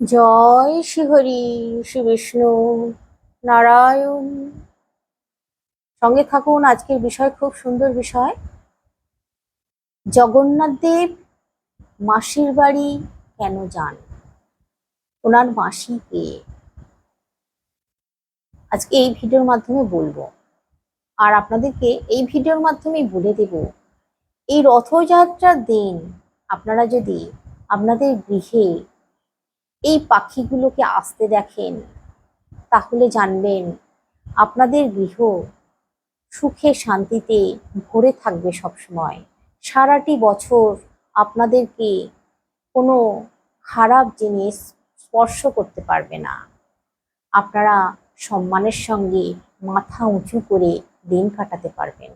জয় শ্রীহরি শ্রী বিষ্ণু নারায়ণ। সঙ্গে থাকুন, আজকের বিষয় খুব সুন্দর বিষয়। জগন্নাথ দেব মাসির বাড়ি কেন যান? ওনার মাসি কে? আজকে এই ভিডিওর মাধ্যমে বলব। আর আপনাদেরকে এই ভিডিওর মাধ্যমেই বলে দেব, এই রথযাত্রার দিন আপনারা যদি আপনাদের গৃহে এই পাখিগুলোকে আসতে দেখেন, তাহলে জানবেন আপনাদের গৃহ সুখে শান্তিতে ভরে থাকবে সবসময়। সারাটি বছর আপনাদেরকে কোনো খারাপ জিনিস স্পর্শ করতে পারবে না। আপনারা সম্মানের সঙ্গে মাথা উঁচু করে দিন কাটাতে পারবেন।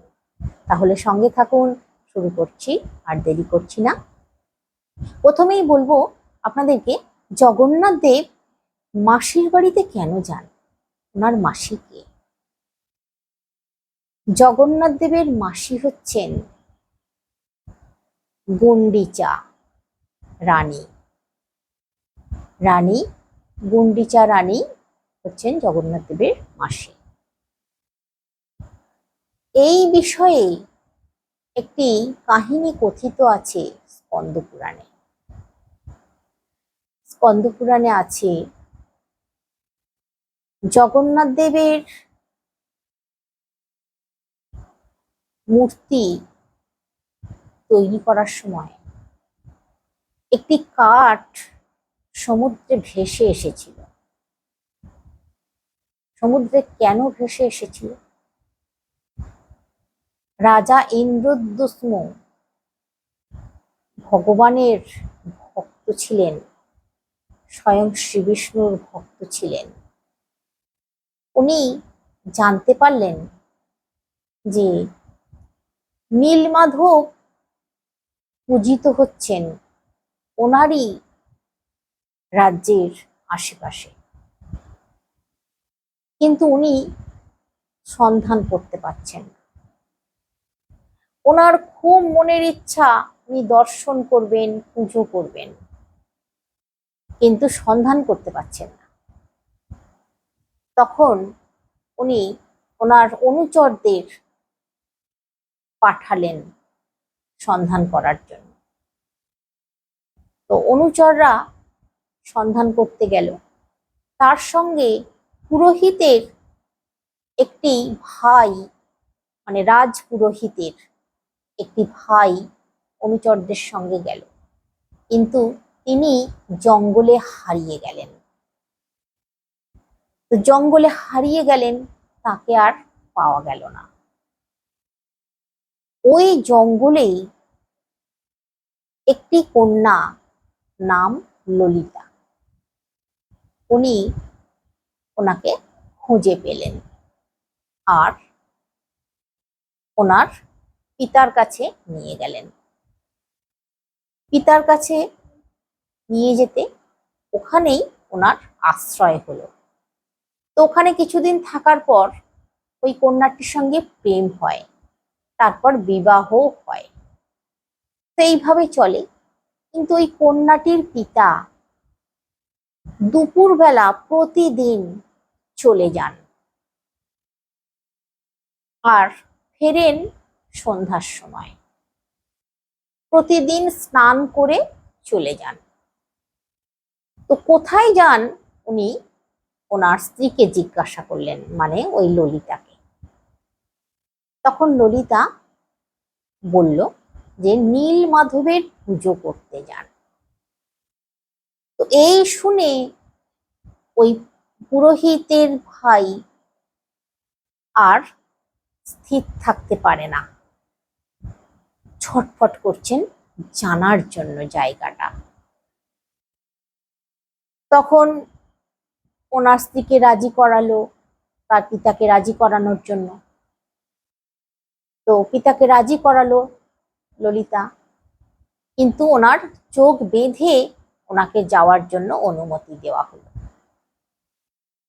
তাহলে সঙ্গে থাকুন, শুরু করছি, আর দেরি করছি না। প্রথমেই বলব আপনাদেরকে জগন্নাথ দেব মাসির বাড়িতে কেন যান? ওনার মাসি কে? জগন্নাথ দেবের মাসি হচ্ছেন গুন্ডিচা রানী। রানী, গুন্ডিচা রানী হচ্ছেন জগন্নাথ দেবের মাসি। এই বিষয়ে একটি কাহিনী কথিত আছে স্কন্দ পুরাণে। স্কন্দ পুরাণে আছে। জগন্নাথ দেবের মূর্তি তৈরি করার সময় একটি কাঠ সমুদ্রে ভেসে এসেছিল। সমুদ্রে কেন ভেসে এসেছিল? রাজা ইন্দ্রদ্যুস্ম ভগবানের ভক্ত ছিলেন। স্বয়ং শ্রী বিষ্ণুর ভক্ত ছিলেন। উনি জানতে পারলেন যে নীলমাধব পূজিত হচ্ছেন ওনারই রাজ্যের আশেপাশে। কিন্তু উনি সন্ধান করতে পারছেন ওনার খুব মনের ইচ্ছা উনি দর্শন করবেন, পুজো করবেন। কিন্তু সন্ধান করতে পারছেন না। তখন উনি ওনার অনুচরদের পাঠালেন সন্ধান করার জন্য। তো অনুচররা সন্ধান করতে গেল। তার সঙ্গে পুরোহিতের একটি ভাই মানে রাজ পুরোহিতের একটি ভাই অনুচরদের সঙ্গে গেল। কিন্তু তিনি জঙ্গলে হারিয়ে গেলেন। তো জঙ্গলে হারিয়ে গেলেন তাকে আর পাওয়া গেল না। ওই জঙ্গলেই একটি কন্যা নাম ললিতা। উনি ওনাকে খুঁজে পেলেন আর ওনার পিতার কাছে নিয়ে গেলেন। পিতার কাছে নিয়ে যেতে ওখানেই ওনার আশ্রয় হলো। তো ওখানে কিছুদিন থাকার পর ওই কন্যাটির সঙ্গে প্রেম হয়, তারপর বিবাহ হয়। তো এইভাবে চলে। কিন্তু ওই কন্যাটির পিতা দুপুরবেলা প্রতিদিন চলে যান। আর ফেরেন সন্ধ্যার সময়। প্রতিদিন স্নান করে চলে যান। তো কোথায় যান উনি? ওনার স্ত্রীকে জিজ্ঞাসা করলেন মানে ওই ললিতাকে। তখন ললিতা বলল যে, নীল মাধবের পুজো করতে যান। তো এই শুনে ওই পুরোহিতের ভাই আর স্থির থাকতে পারে না। ছটফট করছেন জানার জন্য জায়গাটা। তখন ওনার স্ত্রীকে রাজি করালো তার পিতাকে রাজি করানোর জন্য। তো পিতাকে রাজি করালো ললিতা, কিন্তু ওনার চোখ বেঁধে ওনাকে যাওয়ার জন্য অনুমতি দেওয়া হলো।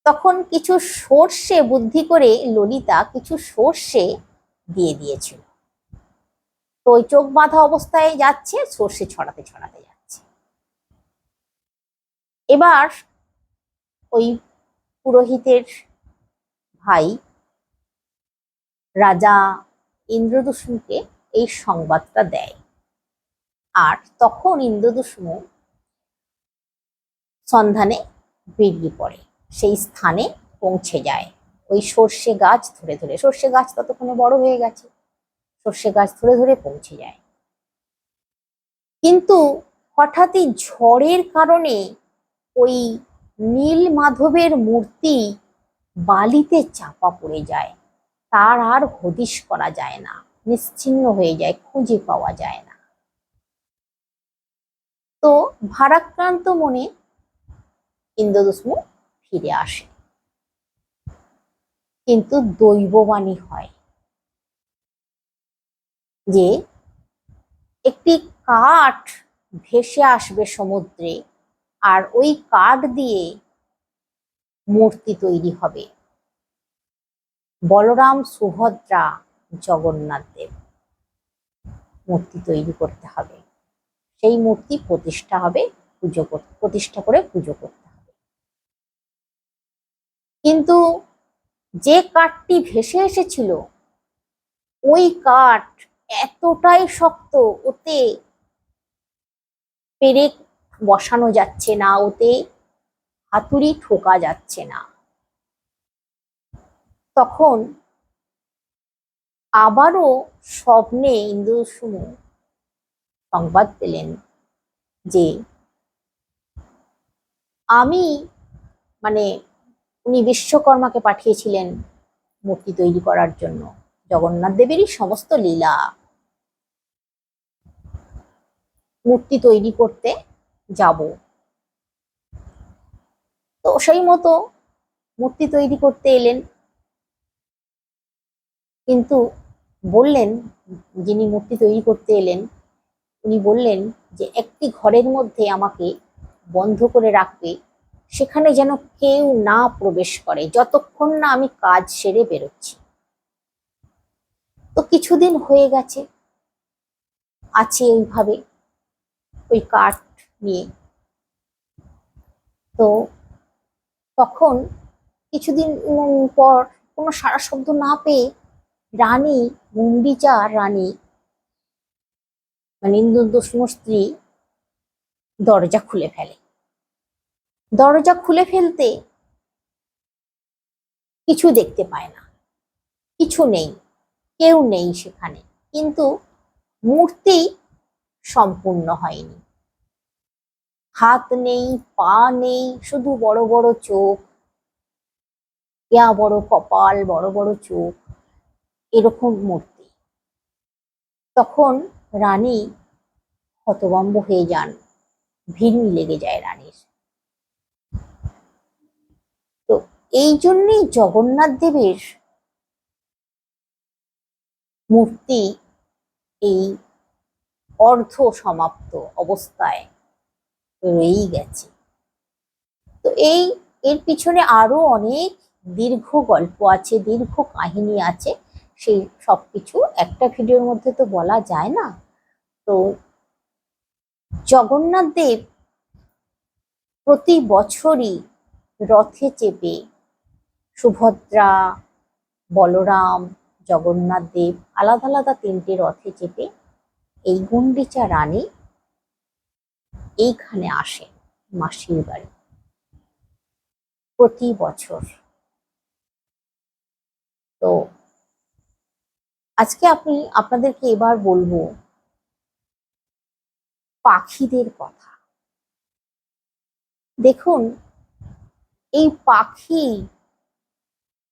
তখন কিছু সর্ষে বুদ্ধি করে ললিতা কিছু সর্ষে দিয়ে দিয়েছিল। তো ওই চোখ বাঁধা অবস্থায় যাচ্ছে, সর্ষে ছড়াতে ছড়াতে যাচ্ছে। এবার ওই পুরোহিতের ভাই রাজা ইন্দ্রদুষ্ণুকে এই সংবাদটা দেয়। আর তখন ইন্দ্রদুষ্ণু সন্ধানে বেরিয়ে পড়ে। সেই স্থানে পৌঁছে যায়। ওই সর্ষে গাছ ধরে ধরে, সর্ষে গাছ ততক্ষণে বড় হয়ে গেছে। সর্ষে গাছ ধরে ধরে পৌঁছে যায়। কিন্তু হঠাৎই ঝড়ের কারণে ওই নীল মাধবের মূর্তি বালিতে চাপা পড়ে যায়। তার আর হদিশ করা যায় না, নিশ্চিন্ন হয়ে যায়, খুঁজে পাওয়া যায় না। তো ভারাক্রান্ত মনে ইন্দ্রদুষ্মু ফিরে আসে। কিন্তু দৈববাণী হয় যে, একটি কাঠ ভেসে আসবে সমুদ্রে আর ওই কাঠ দিয়ে মূর্তি তৈরি হবে। বলরাম, সুভদ্রা, জগন্নাথ দেব মূর্তি তৈরি করতে হবে। সেই মূর্তি প্রতিষ্ঠা হবে, পুজো প্রতিষ্ঠা করে পুজো করতে হবে। কিন্তু যে কাঠটি ভেসে এসেছিল, ওই কাঠ এতটাই শক্ত, ওতে পেরেক বসানো যাচ্ছে না, ওতে হাতুড়ি ঠোকা যাচ্ছে না। তখন আবারও স্বপ্নে ইন্দ্রসুমু সংবাদ পেলেন যে, আমি মানে উনি বিশ্বকর্মাকে পাঠিয়েছিলেন মূর্তি তৈরি করার জন্য। জগন্নাথ দেবেরই সমস্ত লীলা। মূর্তি তৈরি করতে যাব। তো সেই মতো মূর্তি তৈরি করতে এলেন। কিন্তু বললেন, যিনি মূর্তি তৈরি করতে এলেন, উনি বললেন যে, একটি ঘরের মধ্যে আমাকে বন্ধ করে রাখবে, সেখানে যেন কেউ না প্রবেশ করে, যতক্ষণ না আমি কাজ সেরে বেরোচ্ছি। তো কিছুদিন হয়ে গেছে। আছে ওইভাবে ওই কাঠ নিয়ে। তো তখন কিছুদিন পর কোনো সারা শব্দ না পেয়ে রানী, মুন্ডিচা রানী মানে ইন্দুদুষ্ণ স্ত্রী দরজা খুলে ফেলে। দরজা খুলে ফেলতে কিছু দেখতে পায় না। কিছু নেই, কেউ নেই সেখানে, কিন্তু মূর্তি সম্পূর্ণ হয়নি। হাত নেই, পা নেই, শুধু বড় বড় চোখ। ইয়া বড় কপাল, বড় বড় চোখ। এরকম মূর্তি। তখন রানী হতভম্ব হয়ে যান। ভিড় লেগে যায় রানীর। তো এই জন্যই জগন্নাথ দেবের মূর্তি এই অর্ধ সমাপ্ত অবস্থায় রয়েই গেছে। তো এই, এর পিছনে আরও অনেক দীর্ঘ গল্প আছে, দীর্ঘ কাহিনী আছে। সেই সবকিছু একটা ভিডিওর মধ্যে তো বলা যায় না। তো জগন্নাথ দেব প্রতি বছরই রথে চেপে সুভদ্রা, বলরাম, জগন্নাথ দেব আলাদা আলাদা তিনটে রথে চেপে এই গুন্ডিচা রানী এইখানে আসে মাসির বাড়ি। প্রতি বছর। তো আজকে আপনি, আপনাদেরকে এবার বলব পাখিদের কথা। দেখুন, এই পাখি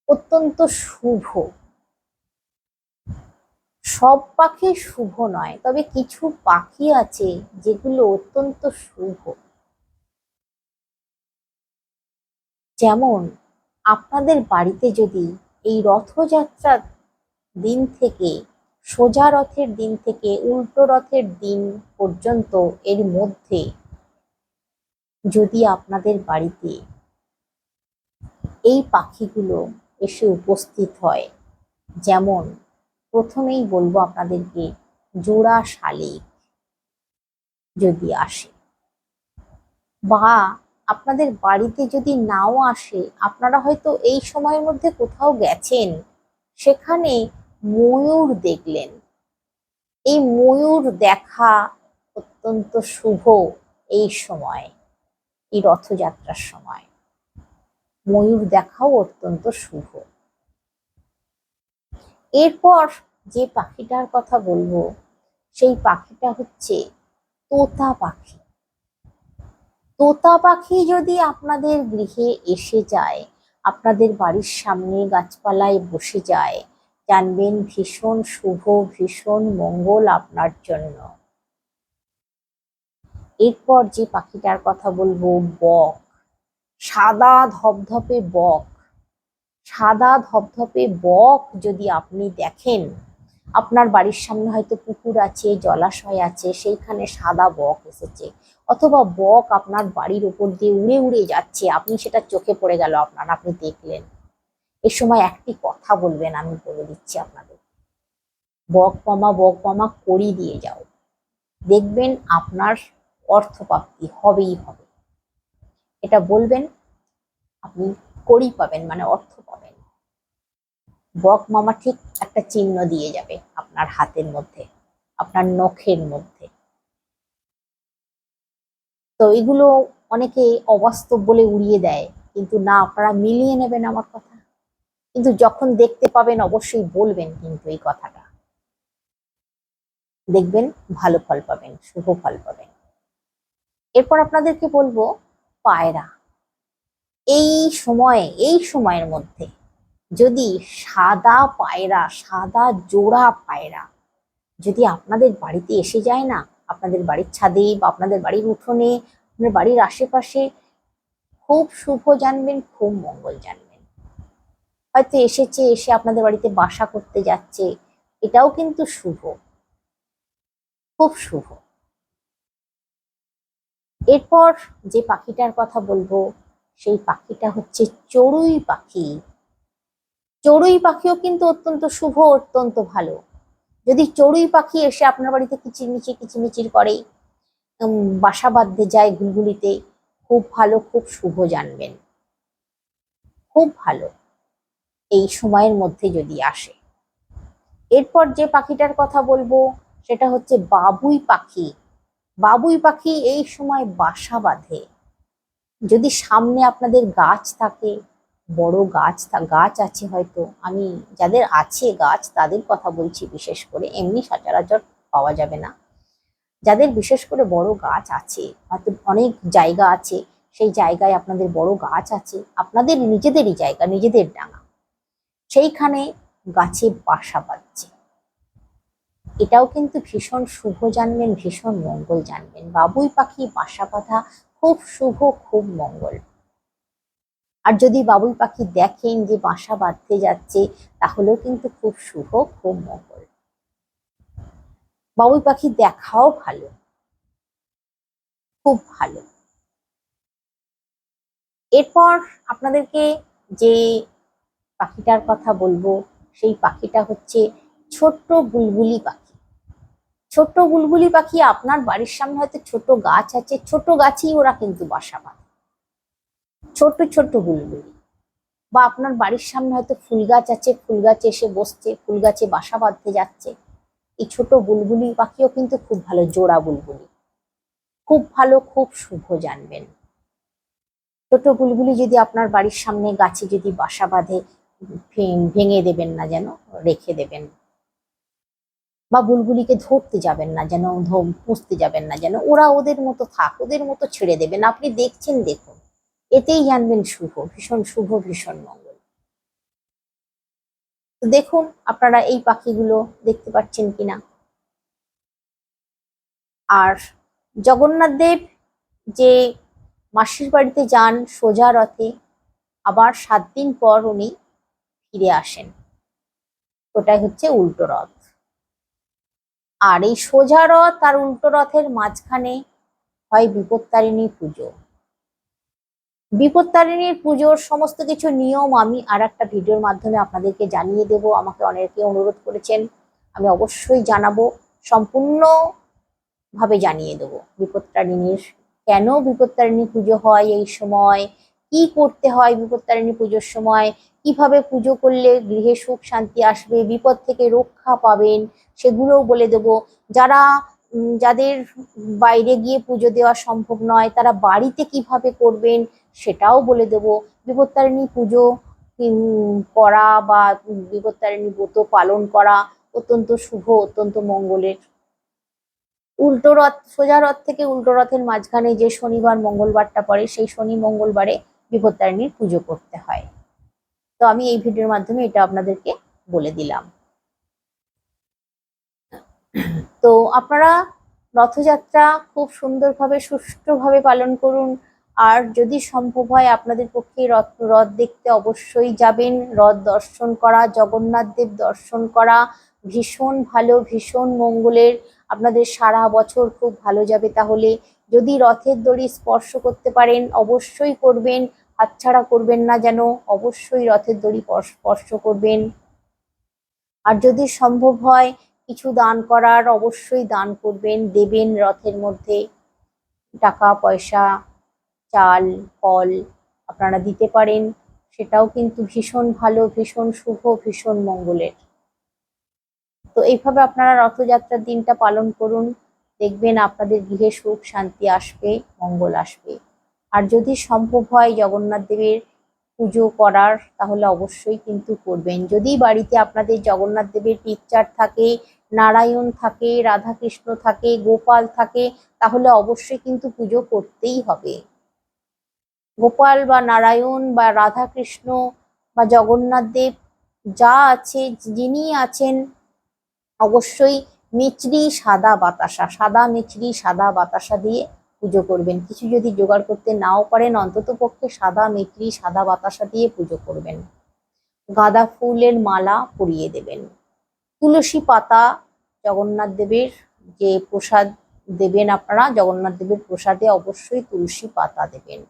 অত্যন্ত শুভ। সব পাখি শুভ নয়, তবে কিছু পাখি আছে যেগুলো অত্যন্ত শুভ। যেমন, আপনাদের বাড়িতে যদি এই রথযাত্রার দিন থেকে, সোজা রথের দিন থেকে উল্টো রথের দিন পর্যন্ত এর মধ্যে যদি আপনাদের বাড়িতে এই পাখিগুলো এসে উপস্থিত হয়, যেমন প্রথমেই বলব আপনাদেরকে, জোড়া শালিক যদি আসে বা আপনাদের বাড়িতে যদি নাও আসে, আপনারা হয়তো এই সময়ের মধ্যে কোথাও গেছেন, সেখানে ময়ূর দেখলেন। এই ময়ূর দেখা অত্যন্ত শুভ এই সময়, এই রথযাত্রার সময়। ময়ূর দেখাও অত্যন্ত শুভ। এরপর যে পাখিটার কথা বলব, সেই পাখিটা হচ্ছে তোতা পাখি। তোতা পাখি যদি আপনাদের গৃহে এসে যায়, আপনাদের বাড়ির সামনে গাছপালায় বসে যায়, জানবেন ভীষণ শুভ, ভীষণ মঙ্গল আপনার জন্য। এরপর যে পাখিটার কথা বলব, বক। সাদা ধপধপে বক। সাদা ধপধপে বক যদি আপনি দেখেন, আপনার বাড়ির সামনে হয়তো পুকুর আছে, জলাশয় আছে, সেইখানে সাদা বক এসেছে, অথবা বক আপনার বাড়ির ওপর দিয়ে উড়ে উড়ে যাচ্ছে, আপনি সেটা চোখে পড়ে গেল আপনার, আপনি দেখলেন। এ সময় একটি কথা বলবেন, আমি বলে দিচ্ছি আপনাদের। বক মামা বক মামা করি দিয়ে যাও। দেখবেন আপনার অর্থপ্রাপ্তি হবেই হবে। এটা বলবেন, আপনি করি পাবেন মানে অর্থ পাবেন। বক মামা ঠিক একটা চিহ্ন দিয়ে যাবে আপনার হাতের মধ্যে, আপনার নখের মধ্যে। তো এগুলো অনেকে অবাস্তব বলে উড়িয়ে দেয়, কিন্তু না, আপনারা মিলিয়ে নেবেন আমার কথা। কিন্তু যখন দেখতে পাবেন, অবশ্যই বলবেন কিন্তু এই কথাটা। দেখবেন ভালো ফল পাবেন, শুভ ফল পাবেন। এরপর আপনাদেরকে বলব পায়রা। এই সময়ে, এই সময়ের মধ্যে যদি সাদা পায়রা, সাদা জোড়া পায়রা যদি আপনাদের বাড়িতে এসে যায় না, আপনাদের বাড়ির ছাদে বা আপনাদের বাড়ির উঠোনে, আপনার বাড়ির আশেপাশে, খুব শুভ জানবেন, খুব মঙ্গল জানবেন। হয়তো এসেছে, এসে আপনাদের বাড়িতে বাসা করতে যাচ্ছে, এটাও কিন্তু শুভ। খুব শুভ। এরপর যে পাখিটার কথা বলব সেই পাখিটা হচ্ছে চড়ুই পাখি। চড়ুই পাখিও কিন্তু অত্যন্ত শুভ, অত্যন্ত ভালো। যদি চড়ুই পাখি এসে আপনার বাড়িতে কিচিরমিচির কিচিরমিচির করে বাসা বাঁধতে যায় ঘুলঘুলিতে, খুব ভালো, খুব শুভ জানবেন। খুব ভালো। এই সময়ের মধ্যে যদি আসে। এরপর যে পাখিটার কথা বলব, সেটা হচ্ছে বাবুই পাখি। বাবুই পাখি এই সময় বাসা বাঁধে। যদি সামনে আপনাদের গাছ থাকে, বড় গাছ গাছ আছে হয়তো, আমি যাদের আছে গাছ তাদের কথা বলছি, বিশেষ করে এমনি সচরাচর পাওয়া যাবে না। যাদের বিশেষ করে বড় গাছ আছে, হয়তো অনেক জায়গা আছে, সেই জায়গায় আপনাদের বড় গাছ আছে, আপনাদের নিজেদেরই জায়গা, নিজেদের ডাঙা। সেইখানে গাছে বাসা বাঁধছে। এটাও কিন্তু ভীষণ শুভ জানবেন, ভীষণ মঙ্গল জানবেন। বাবুই পাখি বাসা বাঁধা খুব শুভ, খুব মঙ্গল। আর যদি বাবুই পাখি দেখেন যে বাসা বাঁধতে যাচ্ছে, তাহলেও কিন্তু খুব শুভ, খুব মঙ্গল। বাবুই পাখি দেখাও ভালো। খুব ভালো। এরপর আপনাদেরকে যে পাখিটার কথা বলব, সেই পাখিটা হচ্ছে ছোট্ট বুলবুলি পাখি। ছোট্ট বুলবুলি পাখি আপনার বাড়ির সামনে হয়তো ছোট গাছ আছে, ছোট গাছেই ওরা কিন্তু বাসা বাঁধে। ছোট ছোট বুলবুলি বা আপনার বাড়ির সামনে হয়তো ফুল গাছ আছে, ফুল গাছে এসে বসছে, ফুল গাছে বাসা বাঁধতে যাচ্ছে। এই ছোট বুলবুলি পাখিও কিন্তু খুব ভালো, জোড়া বুলবুলি খুব ভালো, খুব শুভ জানবেন। ছোট বুলবুলি যদি আপনার বাড়ির সামনে গাছে যদি বাসা বাঁধে, ভেঙে দেবেন না যেন, রেখে দেবেন। বা বুলবুলিকে ধরতে যাবেন না, যেন ধ- পুষতে যাবেন না, যেন ওরা ওদের মতো থাক, ওদের মতো ছেড়ে দেবেন। আপনি দেখছেন, দেখুন। এতেই জানবেন শুভ, ভীষণ শুভ, ভীষণ মঙ্গল। তো দেখুন, আপনারা এই পাখিগুলো দেখতে পাচ্ছেন কিনা? আর জগন্নাথ দেব যে মাসির বাড়িতে যান সোজা রথে, আবার সাত দিন পর উনি ফিরে আসেন। ওটাই হচ্ছে উল্টো রথ। আর এই সোজা রথ আর উল্টো রথের মাঝখানে হয় বিপত্তারিণী পুজো। বিপত্তারিণীর পুজোর সমস্ত কিছু নিয়ম আমি আর একটা ভিডিওর মাধ্যমে আপনাদেরকে জানিয়ে দেব। আমাকে অনেকে অনুরোধ করেছেন, আমি অবশ্যই জানাব সম্পূর্ণ ভাবে জানিয়ে দেবো বিপত্তারিণীর। কেন বিপত্তারিণী পুজো হয় এই সময়? কি করতে হয় বিপত্তারিণী পুজোর সময়? কীভাবে পুজো করলে গৃহে সুখ, শান্তি আসবে? বিপদ থেকে রক্ষা পাবেন? সেগুলোও বলে দেব। যারা যাদের বাইরে গিয়ে পুজো দেওয়া সম্ভব নয়, তারা বাড়িতে কীভাবে করবেন সেটাও বলে দেব। বিপত্তারিণী পুজো করা বা বিপত্তারিণী ব্রত পালন করা অত্যন্ত শুভ, অত্যন্ত মঙ্গলের। উল্টো রথ, সোজা রথ থেকে উল্টো রথের মাঝখানে যে শনিবার, মঙ্গলবারটা পড়ে, সেই শনি, মঙ্গলবারে বিপত্তারিণীর পুজো করতে হয়। তো আমি এই ভিডিওর মাধ্যমে এটা আপনাদেরকে বলে দিলাম। তো আপনারা রথযাত্রা খুব সুন্দরভাবে, সুষ্ঠুভাবে পালন করুন। আর যদি সম্ভব হয় আপনাদের পক্ষে রথ রথ দেখতে অবশ্যই যাবেন। রথ দর্শন করা, জগন্নাথ দেব দর্শন করা ভীষণ ভালো, ভীষণ মঙ্গলের। আপনাদের সারা বছর খুব ভালো যাবে তাহলে। যদি রথের দড়ি স্পর্শ করতে পারেন, অবশ্যই করবেন। হাতছাড়া করবেন না যেন, অবশ্যই রথের দড়ি পর- স্পর্শ করবেন। আর যদি সম্ভব হয়, কিছু দান করার, অবশ্যই দান করবেন, দেবেন রথের মধ্যে। টাকা, পয়সা, চাল, ফল আপনারা দিতে পারেন, সেটাও কিন্তু ভীষণ ভালো, ভীষণ শুভ, ভীষণ মঙ্গলের। তো এইভাবে আপনারা রথযাত্রার দিনটা পালন করুন। দেখবেন আপনাদের গৃহে সুখ, শান্তি আসবে, মঙ্গল আসবে। আর যদি সম্ভব হয় জগন্নাথ দেবের পুজো করার, তাহলে অবশ্যই কিন্তু করবেন। যদি বাড়িতে আপনাদের জগন্নাথ দেবের পিকচার থাকে, নারায়ণ থাকে, রাধাকৃষ্ণ থাকে, গোপাল থাকে, তাহলে অবশ্যই কিন্তু পুজো করতেই হবে। গোপাল বা নারায়ণ বা রাধাকৃষ্ণ বা জগন্নাথ দেব যা আছে, যিনি আছেন, অবশ্যই মিচড়ি সাদা বাতাসা, সাদা মিচড়ি সাদা বাতাসা দিয়ে পুজো করবেন। কিছু যদি জোগাড় করতে নাও পারেন, অন্তত পক্ষে সাদা মিচড়ি সাদা বাতাসা দিয়ে পুজো করবেন। গাঁদা ফুলের মালা পরিয়ে দেবেন। তুলসী পাতা জগন্নাথ দেবের যে প্রসাদ দেবেন আপনারা, জগন্নাথ দেবের প্রসাদে অবশ্যই তুলসী পাতা দেবেন।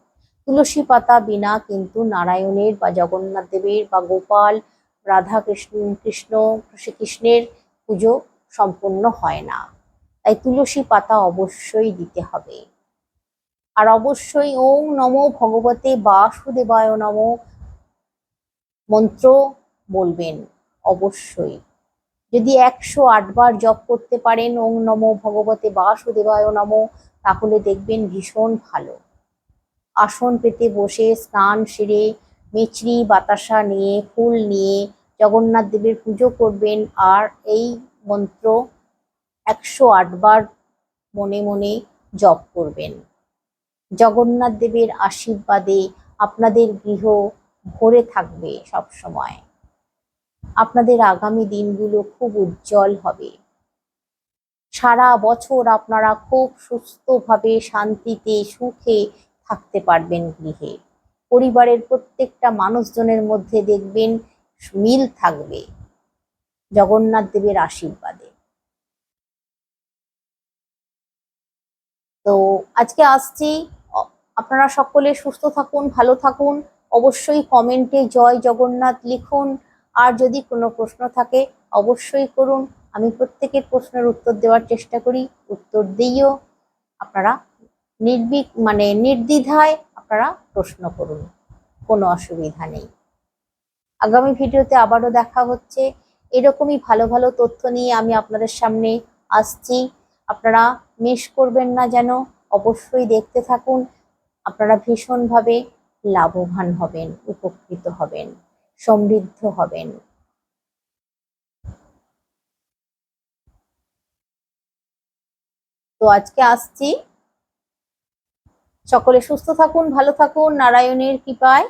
তুলসী পাতা বিনা কিন্তু নারায়ণের বা জগন্নাথ দেবের বা গোপাল রাধা কৃষ্ণ কৃষ্ণ, শ্রীকৃষ্ণের পুজো সম্পূর্ণ হয় না। তাই তুলসী পাতা অবশ্যই দিতে হবে। আর অবশ্যই ওং নমো ভগবতে বাসুদেবায় নমো মন্ত্র বলবেন, অবশ্যই। যদি একশো আটবার জপ করতে পারেন ওং নমো ভগবতে বাসুদেবায় নমো, তাহলে দেখবেন ভীষণ ভালো। আসন পেতে বসে স্নান সেরে মিছরি বাতাসা নিয়ে, ফুল নিয়ে জগন্নাথ দেবের পুজো করবেন। আর এই মন্ত্র একশো আটবার মনে মনে জপ করবেন। জগন্নাথ দেবের আশীর্বাদে আপনাদের গৃহ ভরে থাকবে সব সময় আপনাদের আগামী দিনগুলো খুব উজ্জ্বল হবে। সারা বছর আপনারা খুব সুস্থভাবে শান্তিতে সুখে থাকতে পারবেন গৃহে। পরিবারের প্রত্যেকটা মানুষজনের মধ্যে দেখবেন মিল থাকবে জগন্নাথ দেবের আশীর্বাদে। তো আজকে আসছি আপনারা সকলে সুস্থ থাকুন, ভালো থাকুন। অবশ্যই কমেন্টে জয় জগন্নাথ লিখুন। আর যদি কোনো প্রশ্ন থাকে, অবশ্যই করুন। আমি প্রত্যেকের প্রশ্নের উত্তর দেওয়ার চেষ্টা করি। উত্তর দিইও। আপনারা নির্বিক মানে নির্দ্বিধায় আপনারা প্রশ্ন করুন। কোনো অসুবিধা নেই। আগামী ভিডিওতে আবারও দেখা হচ্ছে। এরকমই ভালো ভালো তথ্য নিয়ে আমি আপনাদের সামনে আসছি। আপনারা মিস করবেন না যেন। অবশ্যই দেখতে থাকুন। আপনারা ভীষণভাবে লাভবান হবেন, উপকৃত হবেন, সমৃদ্ধ হবেন। তো আজকে আসছি। সকলে সুস্থ থাকুন, ভালো থাকুন, নারায়ণের কৃপায়।